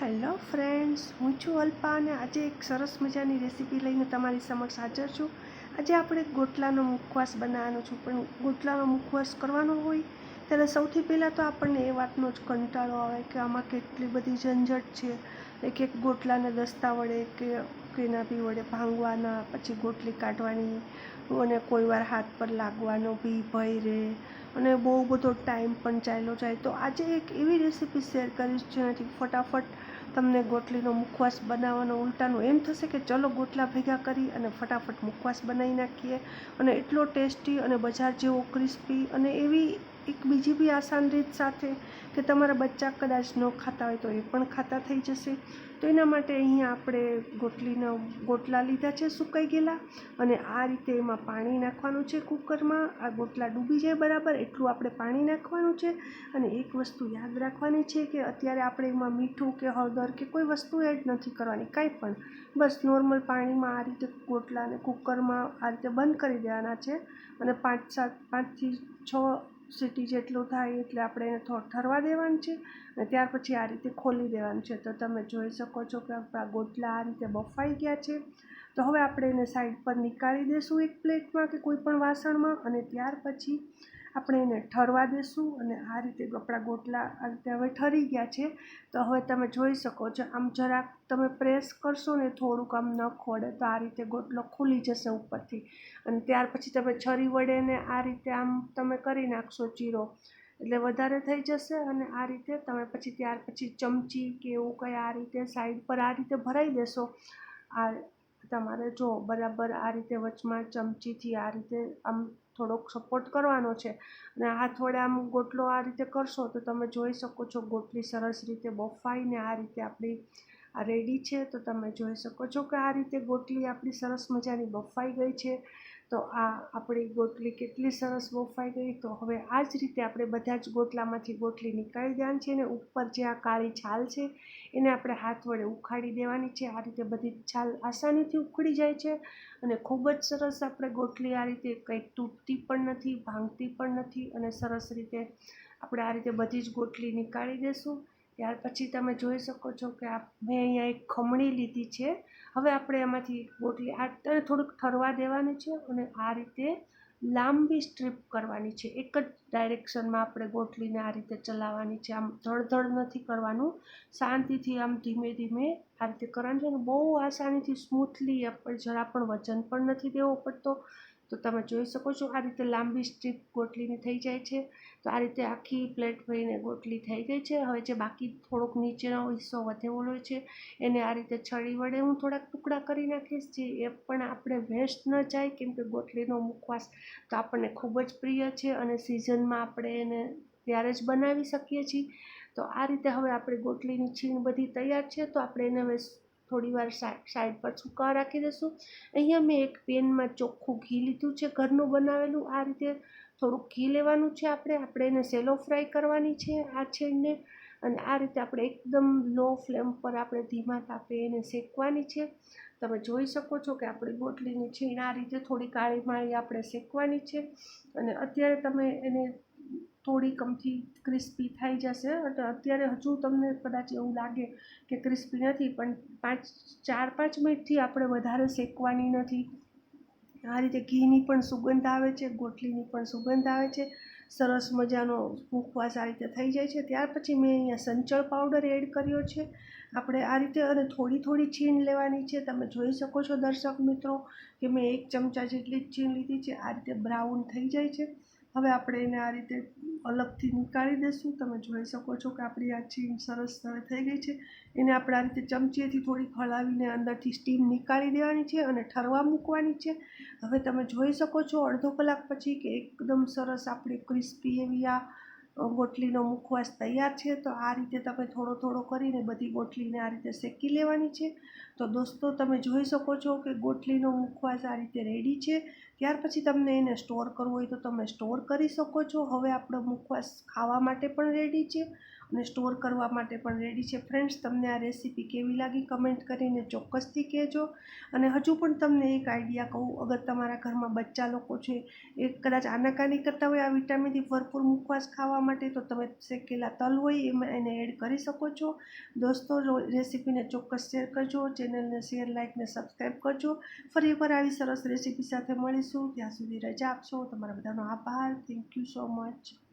Hello friends, હું છું અલ્પા અને આજે એક સરસ મજાની રેસીપી લઈને તમારી સમક્ષ હાજર છું. આજે આપણે ગોટલાનો મુખવાસ બનાવવાનો છું, પણ ગોટલાનો મુખવાસ કરવાનો હોય ત્યારે સૌથી પહેલાં તો આપણને એ વાતનો જ કંટાળો આવે કે આમાં કેટલી બધી ઝંઝટ છે. એક એક ગોટલાને દસ્તા વડે કે કેના બી વડે ભાંગવાના, પછી ગોટલી કાઢવાની, અને કોઈ વાર હાથ પર લાગવાનો બી ભય રહે. અને બહુ બધો ટાઈમ પણ ચાલ્યો જાય. તો આજે એક એવી રેસીપી શેર કરીશ જેનાથી ફટાફટ તમને ગોટલીનો મુખવાસ બનાવવાનો ઉલટાનું એમ થશે કે ચલો ગોટલા ભેગા કરી અને ફટાફટ મુખવાસ બનાવી નાખીએ. અને એટલો ટેસ્ટી અને બજાર જેવો ક્રિસ્પી અને એવી એક બીજી બી આસાન રીત સાથે કે તમારા બચ્ચા કદાચ ન ખાતા હોય તો એ પણ ખાતા થઈ જશે. તો એના માટે અહીંયા આપણે ગોટલીના ગોટલા લીધા છે સુકાઈ ગયેલા અને આ રીતે એમાં પાણી નાખવાનું છે કુકરમાં. આ ગોટલા ડૂબી જાય બરાબર એટલું આપણે પાણી નાખવાનું છે અને એક વસ્તુ યાદ રાખવાની છે કે અત્યારે આપણે એમાં મીઠું કે હળદર કે કોઈ વસ્તુ એડ નથી કરવાની, કાંઈ પણ. બસ નોર્મલ પાણીમાં આ રીતે ગોટલાને કુકરમાં આ રીતે બંધ કરી દેવાના છે અને પાંચ સાત પાંચથી છ સીટી જેટલું થાય એટલે આપણે એને થોડ ઠરવા દેવાનું છે અને ત્યાર પછી આ રીતે ખોલી દેવાનું છે. તો તમે જોઈ શકો છો કે આપણા ગોટલા આ રીતે બફાઈ ગયા છે. તો હવે આપણે એને સાઈડ પર નીકાળી દઈશું એક પ્લેટમાં કે કોઈ પણ વાસણમાં અને ત્યાર પછી આપણે એને ઠરવા દેશું અને આ રીતે આપણા ગોટલા આ રીતે હવે ઠરી ગયા છે, તો હવે તમે જોઈ શકો છો, આમ જરાક તમે પ્રેસ કરશો ને થોડુંક આમ ન ખોડે તો આ રીતે ગોટલો ખુલી જશે ઉપરથી. અને ત્યાર પછી તમે છરી વડે ને આ રીતે આમ તમે કરી નાખશો ચીરો. એટલે વધારે થઈ જશે અને આ રીતે તમે પછી ત્યાર પછી ચમચી કે એવું કંઈ આ રીતે સાઈડ પર આ રીતે ભરાઈ દેશો. આ તમારે જો બરાબર આ રીતે વચમાં ચમચીથી આ રીતે આમ થોડોક સપોર્ટ કરવાનો છે. અને આ થોડા આમ ગોટલો આ રીતે કરશો તો તમે જોઈ શકો છો ગોટલી સરસ રીતે બફાઈને આ રીતે આપણી આ રેડી છે. તો તમે જોઈ શકો છો કે આ રીતે ગોટલી આપણી સરસ મજાની બફાઈ ગઈ છે. તો આ આપણી ગોટલી કેટલી સરસ બફાઈ ગઈ. તો હવે આ જ રીતે આપણે બધા જ ગોટલામાંથી ગોટલી નીકાળી દેવાની છે અને ઉપર જે આ કાળી છાલ છે, એને આપણે હાથ વડે ઉખાડી દેવાની છે. આ રીતે બધી છાલ આસાનીથી ઉખડી જાય છે અને ખૂબ જ સરસ આપણે ગોટલી આ રીતે કંઈ તૂટતી પણ નથી, ભાંગતી પણ નથી અને સરસ રીતે આપણે આ રીતે બધી જ ગોટલી નીકાળી દઈશું ત્યાર પછી તમે જોઈ શકો છો કે આ મેં અહીંયા એક ખમણી લીધી છે. હવે આપણે એમાંથી ગોટલી આ થોડુંક ઠરવા દેવાની છે અને આ રીતે લાંબી સ્ટ્રીપ કરવાની છે. એક જ ડાયરેક્શનમાં આપણે ગોટલીને આ રીતે ચલાવવાની છે. આમ ધડધડ નથી કરવાનું. શાંતિથી આમ ધીમે ધીમે આ રીતે કરવાનું છે અને બહુ આસાનીથી સ્મૂથલી આપણે જરા પણ વજન પણ નથી દેવો પડતો. તો તમે જોઈ શકો છો આ રીતે લાંબી સ્ટ્રીપ ગોટલીની થઈ જાય છે. તો આ રીતે આખી પ્લેટ ભરીને ગોટલી થઈ ગઈ છે. હવે જે બાકી થોડોક નીચેનો હિસ્સો વધેલો છે, એને આ રીતે છળી વડે હું થોડાક ટુકડા કરી નાખીશ, જે એ પણ આપણે વેસ્ટ ન જાય કેમ કે ગોટલીનો મુખવાસ તો આપણને ખૂબ જ પ્રિય છે અને સિઝનમાં આપણે એને ત્યારે જ બનાવી શકીએ છીએ. તો આ રીતે હવે આપણે ગોટલીની છીણ બધી તૈયાર છે. તો આપણે એને હવે થોડી વાર સાઈડ પર સૂકા રાખી દઈશું. અહીંયા મેં એક પેનમાં ચોખ્ખું ઘી લીધું છે, ઘરનું બનાવેલું. આ રીતે થોડુંક ઘી લેવાનું છે આપણે. આપણે એને સેલો ફ્રાય કરવાની છે, આ છેડને અને આ રીતે આપણે એકદમ લો ફ્લેમ પર આપણે ધીમા તાપે એને શેકવાની છે. તમે જોઈ શકો છો કે આપણી ગોટલીની છીણ આ રીતે થોડી કાળી માળી આપણે શેકવાની છે. અને અત્યારે તમે એને થોડી કમથી ક્રિસ્પી થઈ જશે. અત્યારે હજુ તમને કદાચ એવું લાગે કે ક્રિસ્પી નથી, પણ પાંચ, ચાર, પાંચ મિનિટથી આપણે વધારે શેકવાની નથી. આ રીતે ઘીની પણ સુગંધ આવે છે, ગોટલીની પણ સુગંધ આવે છે. સરસ મજાનો ભૂખવાસ આ રીતે થઈ જાય છે. ત્યાર પછી મેં અહીંયા સંચળ પાવડર એડ કર્યો છે. આપણે આ રીતે અને થોડી થોડી છીણ લેવાની છે. તમે જોઈ શકો છો દર્શક મિત્રો કે મેં એક ચમચા જેટલી જ છીણ લીધી છે. આ રીતે બ્રાઉન થઈ જાય છે. હવે આપણે એને આ રીતે અલગથી નીકાળી દઈશું. તમે જોઈ શકો છો કે આપણી આ ચીમ સરસ હવે થઈ ગઈ છે. એને આપણે આ રીતે ચમચીએથી થોડીક હલાવીને અંદરથી સ્ટીમ નીકાળી દેવાની છે અને ઠરવા મૂકવાની છે. હવે તમે જોઈ શકો છો અડધો કલાક પછી કે એકદમ સરસ આપણી ક્રિસ્પી એવી આ ગોટલીનો મુખવાસ તૈયાર છે, તો આ રીતે તમે થોડો થોડો કરીને બધી ગોટલીને આ રીતે શેકી લેવાની છે. તો દોસ્તો, તમે જોઈ શકો છો કે ગોટલીનો મુખવાસ આ રીતે રેડી છે. ત્યાર પછી તમને એને સ્ટોર કરવો હોય તો તમે સ્ટોર કરી શકો છો. હવે આપણો મુખવાસ ખાવા માટે પણ રેડી છે. અને સ્ટોર કરવા માટે પણ રેડી છે. ફ્રેન્ડ્સ તમને આ રેસીપી કેવી લાગી કમેન્ટ કરીને ચોક્કસથી કહેજો. અને હજુ પણ તમને એક આઈડિયા કહું, અગર તમારા ઘરમાં બચ્ચા લોકો છે, એ કદાચ આનાકાની કરતા હોય, આ વિટામિનથી ભરપૂર મુખવાસ ખાવા માટે, તો તમે શેકેલા તલ હોય, એમાં એને એડ કરી શકો છો. દોસ્તો રેસીપીને ચોક્કસ શેર કરજો ચેનલને શેર લાઇક ને સબસ્ક્રાઈબ કરજો. ફરી એકવાર આવી સરસ રેસીપી સાથે મળીશું. ત્યાં સુધી રજા આપશો. તમારા બધાનો આભાર. Thank you so much